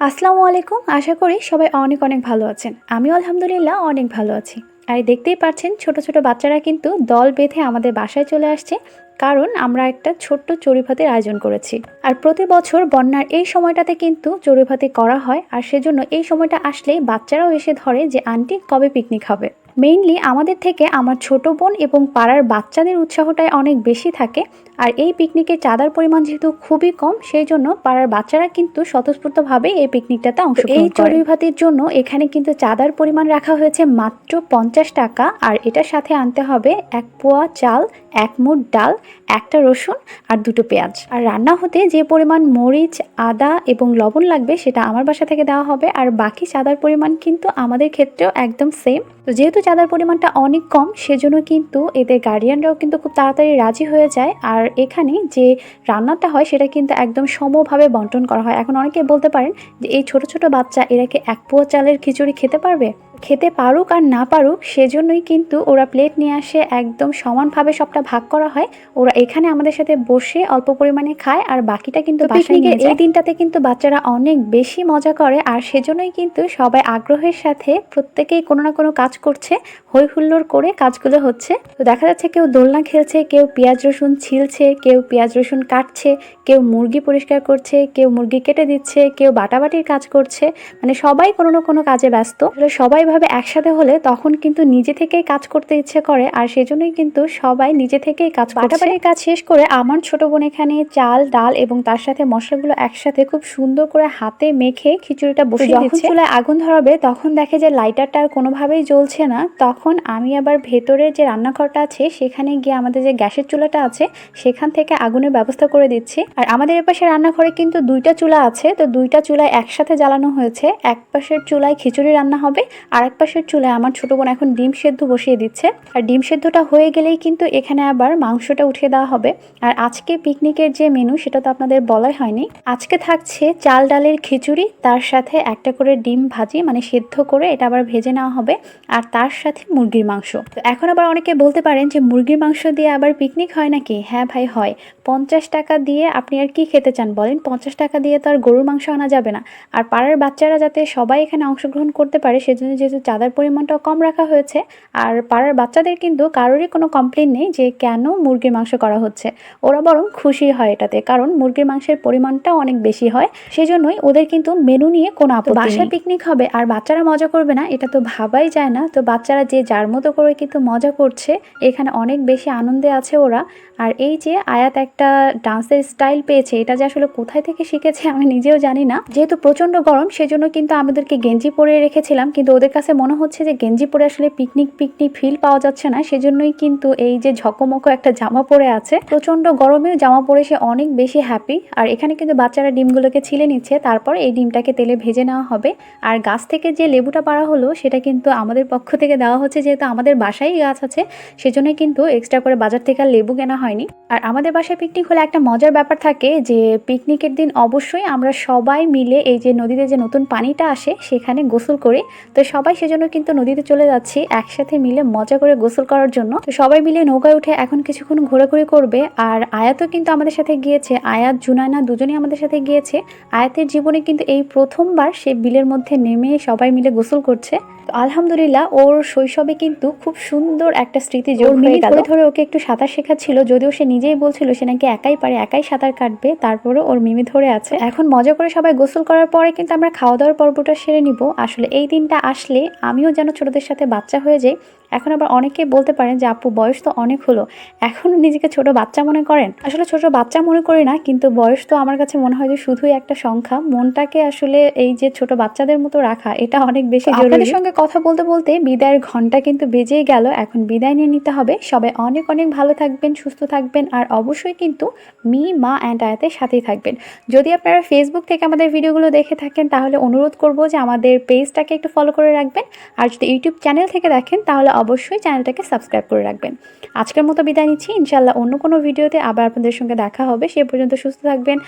আসসালামু আলাইকুম। আশা করি সবাই অনেক অনেক ভালো আছেন। আমিও আলহামদুলিল্লাহ অনেক ভালো আছি। আর দেখতেই পাচ্ছেন, ছোট ছোট বাচ্চারা কিন্তু দল বেঁধে আমাদের বাসায় চলে আসছে। কারণ আমরা একটা ছোট্ট চড়ুইভাতির আয়োজন করেছি। আর প্রতি বছর বন্যার এই সময়টাতে কিন্তু চড়ুইভাতি করা হয়। আর সেজন্য এই সময়টা আসলে বাচ্চারাও এসে ধরে যে, আন্টি, কবে পিকনিক হবে? মেইনলি আমাদের থেকে আমার ছোট বোন এবং পাড়ার বাচ্চাদের উৎসাহটাই অনেক বেশি থাকে। আর এই পিকনিকের চাঁদার পরিমাণ যেহেতু খুবই কম সেই জন্য পাড়ার বাচ্চারা কিন্তু স্বতঃস্ফূর্তভাবে এই পিকনিকটাতে অংশ এই চড়ুই ভাতির জন্য এখানে কিন্তু চাঁদার পরিমাণ রাখা হয়েছে মাত্র পঞ্চাশ টাকা আর এটার সাথে আনতে হবে এক পোয়া চাল এক মুঠ ডাল একটা রসুন আর দুটো পেঁয়াজ। আর রান্না হতে যে পরিমাণ মরিচ আদা এবং লবণ লাগবে সেটা আমার বাসা থেকে দেওয়া হবে আর বাকি চাঁদার পরিমাণ কিন্তু আমাদের ক্ষেত্রেও একদম সেম তো যেহেতু চাঁদার পরিমাণটা অনেক কম সেজন্য কিন্তু এদের গার্ডিয়ানরাও কিন্তু খুব তাড়াতাড়ি রাজি হয়ে যায় আর এখানে যে রান্নাটা হয় সেটা কিন্তু একদম সমভাবে বন্টন করা হয়। এখন অনেকে বলতে পারেন যে এই ছোট ছোট বাচ্চা এরা কি এক পোয়া চালের খিচুড়ি খেতে পারবে? খেতে পারুক আর না পারুক সেজন্যই কিন্তু ওরা প্লেট নিয়ে আসে একদম সমানভাবে সবটা ভাগ করা হয়। ওরা এখানে আমাদের সাথে বসে অল্প পরিমাণে খায় আর বাকিটা কিন্তু পিকনিকের এই দিনটাতে কিন্তু বাচ্চারা অনেক বেশি মজা করে আর সেজন্যই কিন্তু সবাই আগ্রহের সাথে প্রত্যেকেই কোনো না কোনো কাজ করছে হই হুল্লোড় করে কাজগুলো হচ্ছে। তো দেখা যাচ্ছে কেউ দোলনা খেলছে কেউ পেঁয়াজ রসুন ছিলছে কেউ পেঁয়াজ রসুন কাটছে কেউ মুরগি পরিষ্কার করছে কেউ মুরগি কেটে দিচ্ছে কেউ বাটাবাটির কাজ করছে। মানে সবাই কোনো না কোনো কাজে ব্যস্ত। সবাই ভাবে একসাথে হলে তখন কিন্তু নিজে থেকেই কাজ করতে ইচ্ছে করে আর সেজন্যই কিন্তু সবাই নিজে থেকেই কাজ বাটাবাটির কাজ শেষ করে আমার ছোট বোন এখানে চাল ডাল এবং তার সাথে মশলাগুলো একসাথে খুব সুন্দর করে হাতে মেখে খিচুড়িটা বসিয়ে দিচ্ছে। চুলায় আগুন ধরাবে তখন দেখে যে লাইটারটা আর কোনোভাবেই জ্বলছে না। তখন আমি আবার ভেতরে যে রান্নাঘরটা আছে সেখানে গিয়ে আমাদের যে গ্যাসের চুলাটা আছে সেখান থেকে আগুনের ব্যবস্থা করে দিচ্ছি। আর আমাদের এপাশে রান্নাঘরে কিন্তু দুইটা চুলা আছে তো দুইটা চুলায় একসাথে জ্বালানো হয়েছে। এক পাশের চুলায় খিচুড়ি রান্না হবে আর এক পাশের চুলায় আমার ছোট বোন এখন ডিম সেদ্ধ বসিয়ে দিচ্ছে। আর ডিম সেদ্ধটা হয়ে গেলেই কিন্তু এখানে আবার মাংসটা উঠিয়ে দেওয়া হবে। আর আজকে পিকনিকের যে মেনু, সেটা তো আপনাদের বলাই হয়নি। আজকে থাকছে চাল ডালের খিচুড়ি, তার সাথে একটা করে ডিম ভাজি মানে সেদ্ধ করে এটা আবার ভেজে নেওয়া হবে। আর তার সাথে মুরগির মাংস। তো এখন আবার অনেকে বলতে পারেন যে, মুরগির মাংস দিয়ে আবার পিকনিক হয় নাকি? হ্যাঁ ভাই, হয়। পঞ্চাশ টাকা দিয়ে আপনি আর কি খেতে চান বলেন? পঞ্চাশ টাকা দিয়ে তো আর গরুর মাংস আনা যাবে না। আর পাড়ার বাচ্চারা যাতে সবাই এখানে অংশগ্রহণ করতে পারে, সেজন্য যেহেতু চাঁদার পরিমাণটাও কম রাখা হয়েছে আর পাড়ার বাচ্চাদের কিন্তু কারোরই কোনো কমপ্লেন নেই যে কেন মুরগির মাংস করা হচ্ছে। ওরা বরং খুশি হয় এটাতে কারণ মুরগির মাংসের পরিমাণটা অনেক বেশি হয়। সেজন্যই ওদের কিন্তু মেনু নিয়ে কোনো আপত্তি বাসায় পিকনিক হবে আর বাচ্চারা মজা করবে না এটা তো ভাবাই যায় না। তো বাচ্চারা যে যার মতো করে কিন্তু মজা করছে এখানে অনেক বেশি আনন্দে আছে ওরা। আর এই যে আয়াত একটা ডান্সের স্টাইল পেয়েছে এটা যে আসলে কোথায় থেকে শিখেছে আমি নিজেও জানি না। যেহেতু প্রচণ্ড গরম সেজন্য কিন্তু আমাদেরকে গেঞ্জি পরে রেখেছিলাম কিন্তু ওদের কাছে মনে হচ্ছে যে গেঞ্জি পরে আসলে পিকনিক পিকনিক ফিল পাওয়া যাচ্ছে না। সেজন্যই কিন্তু এই যে ঝকমকো একটা জামা পরে আছে। প্রচণ্ড গরমেও জামা পরে সে অনেক বেশি হ্যাপি আর এখানে কিন্তু বাচ্চারা ডিমগুলোকে ছিলে নিচ্ছে, তারপর এই ডিমটাকে তেলে ভেজে নেওয়া হবে। আর গাছ থেকে যে লেবুটা পাড়া হলো, সেটা কিন্তু আমাদের পক্ষ থেকে দেওয়া হচ্ছে, যেহেতু আমাদের বাসায় গাছ আছে, সেজন্যই কিন্তু এক্সট্রা করে বাজার থেকে আর লেবু কেনা হয়নি। আর আমাদের বাসায় পিকনিক হলে একটা মজার ব্যাপার থাকে যে পিকনিকের দিন অবশ্যই আমরা সবাই মিলে এই যে নদীতে যে নতুন পানিটা আসে, সেখানে গোসল করি। তো সবাই সেজন্য কিন্তু নদীতে চলে যাচ্ছি, একসাথে মিলে মজা করে গোসল করার জন্য। তো সবাই মিলে নৌকায় উঠে এখন কিছুক্ষণ ঘোরাঘুরি করবে। আর আয়াতও কিন্তু আমাদের সাথে গিয়েছে। আয়াত, জুনায়না দুজনেই আমাদের সাথে গিয়েছে। আয়াতের জীবনে কিন্তু এই প্রথমবার সে বিলের মধ্যে নেমে সবাই মিলে গোসল করছে। তো আলহামদুলিল্লাহ ওর শৈশবে কিন্তু খুব সুন্দর একটা স্মৃতি জোর হয়ে গেল। ধরে ওকে একটু সাঁতার শেখাচ্ছিল যদিও সে নিজেই বলছিল সে নাকি একাই পারে একাই সাঁতার কাটবে তারপরে ওর মিমি ধরে আছে। এখন মজা করে সবাই গোসল করার পরে কিন্তু আমরা খাওয়া দাওয়ার পর্বটা সেরে নিব। আসলে এই দিনটা আসলে আমিও যেন ছোটদের সাথে বাচ্চা হয়ে যাই এখন আবার অনেকে বলতে পারেন যে আপু বয়স তো অনেক হলো। এখনও নিজেকে ছোট বাচ্চা মনে করেন? আসলে ছোট বাচ্চা মনে করি না কিন্তু বয়স তো আমার কাছে মনে হয় যে শুধুই একটা সংখ্যা। মনটাকে আসলে এই যে ছোট বাচ্চাদের মতো রাখা এটা অনেক বেশি জরুরি। সঙ্গে কথা বলতে বলতে বিদায়ের ঘণ্টা কিন্তু বেজেই গেল। এখন বিদায় নিয়ে নিতে হবে। সবাই অনেক অনেক ভালো থাকবেন সুস্থ থাকবেন আর অবশ্যই কিন্তু মি মা অ্যান্ড আয়াতের সাথেই থাকবেন। যদি আপনারা ফেসবুক থেকে আমাদের ভিডিওগুলো দেখে থাকেন তাহলে অনুরোধ করব যে আমাদের পেজটাকে একটু ফলো করে রাখবেন। আর যদি ইউটিউব চ্যানেল থেকে দেখেন তাহলে অবশ্যই চ্যানেলটাকে সাবস্ক্রাইব করে রাখবেন। আজকের মতো বিদায় নিচ্ছি। ইনশাল্লাহ অন্য কোনো ভিডিওতে আবার আপনাদের সঙ্গে দেখা হবে। সে পর্যন্ত সুস্থ থাকবেন।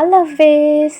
আল্লাহ হাফেজ।